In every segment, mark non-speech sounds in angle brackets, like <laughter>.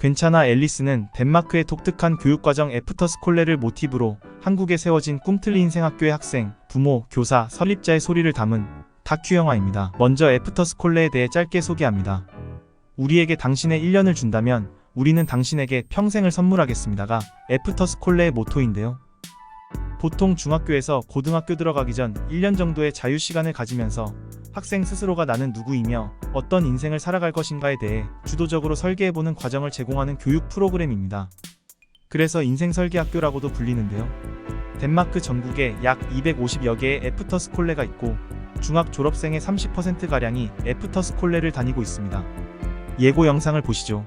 괜찮아 앨리스는 덴마크의 독특한 교육과정 애프터스콜레를 모티브로 한국에 세워진 꿈틀리 인생학교의 학생, 부모, 교사, 설립자의 소리를 담은 다큐 영화입니다. 먼저 애프터스콜레에 대해 짧게 소개합니다. 우리에게 당신의 1년을 준다면 우리는 당신에게 평생을 선물하겠습니다가 애프터스콜레의 모토인데요. 보통 중학교에서 고등학교 들어가기 전 1년 정도의 자유 시간을 가지면서 학생 스스로가 나는 누구이며 어떤 인생을 살아갈 것인가에 대해 주도적으로 설계해보는 과정을 제공하는 교육 프로그램입니다. 그래서 인생 설계 학교라고도 불리는데요. 덴마크 전국에 약 250여 개의 애프터스콜레가 있고 중학 졸업생의 30%가량이 애프터스콜레를 다니고 있습니다. 예고 영상을 보시죠.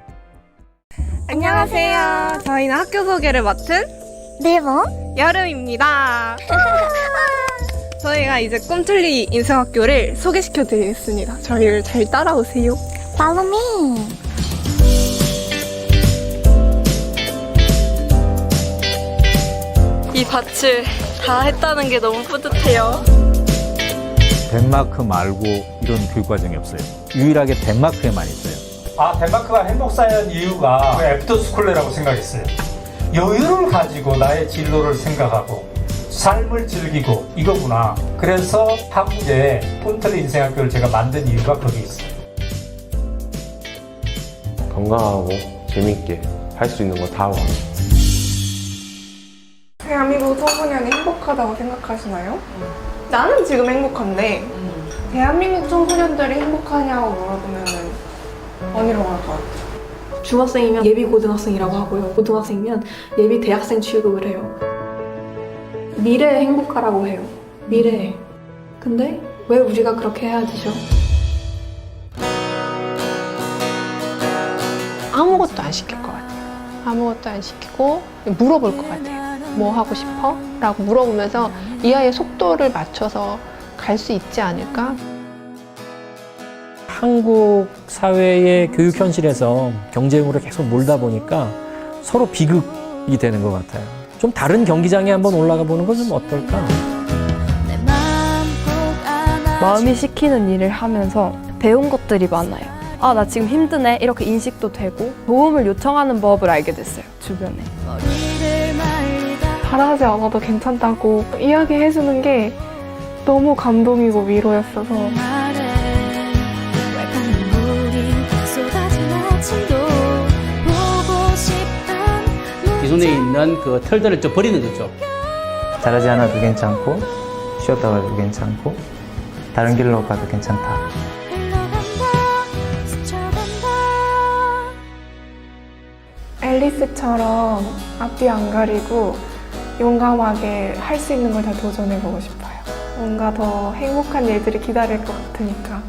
안녕하세요. 저희는 학교 소개를 맡은 네모 여름입니다. <laughs> 저희가 이제 꿈틀리 인생학교를 소개시켜 드리겠습니다. 저희를 잘 따라오세요. 팔로미 이 밭을 다 했다는 게 너무 뿌듯해요. 덴마크 말고 이런 교육 과정이 없어요. 유일하게 덴마크에만 있어요. 아, 덴마크가 행복 사연 이유가 그 애프터 스쿨레라고 생각했어요. 여유를 가지고 나의 진로를 생각하고 삶을 즐기고 이거구나. 그래서 한국에 꿈틀리 인생학교를 제가 만든 이유가 거기 있어요. 건강하고 재밌게 할 수 있는 거다 원해요. 대한민국 청소년이 행복하다고 생각하시나요? 나는 지금 행복한데 대한민국 청소년들이 행복하냐고 물어보면은 아니라고 할 것 같아요. 중학생이면 예비 고등학생이라고 하고요. 고등학생이면 예비 대학생 취급을 해요. 미래에 행복하라고 해요. 미래에. 근데 왜 우리가 그렇게 해야 되죠? 아무것도 안 시킬 것 같아요. 아무것도 안 시키고 물어볼 것 같아요. 뭐 하고 싶어? 라고 물어보면서 이 아이의 속도를 맞춰서 갈 수 있지 않을까? 한국 사회의 교육 현실에서 경쟁으로 계속 몰다 보니까 서로 비극이 되는 것 같아요. 좀 다른 경기장에 한번 올라가 보는 건 좀 어떨까? 마음이 시키는 일을 하면서 배운 것들이 많아요. 아, 나 지금 힘드네. 이렇게 인식도 되고 도움을 요청하는 법을 알게 됐어요. 주변에. 잘하지 않아도 괜찮다고 이야기해주는 게 너무 감동이고 위로였어서 이 손에 있는 그 털들을 좀 버리는 거죠. 잘하지 않아도 괜찮고 쉬었다 가도 괜찮고 다른 길로 가도 괜찮다. 앨리스처럼 앞뒤 안 가리고 용감하게 할 수 있는 걸 다 도전해보고 싶어요. 뭔가 더 행복한 일들이 기다릴 것 같으니까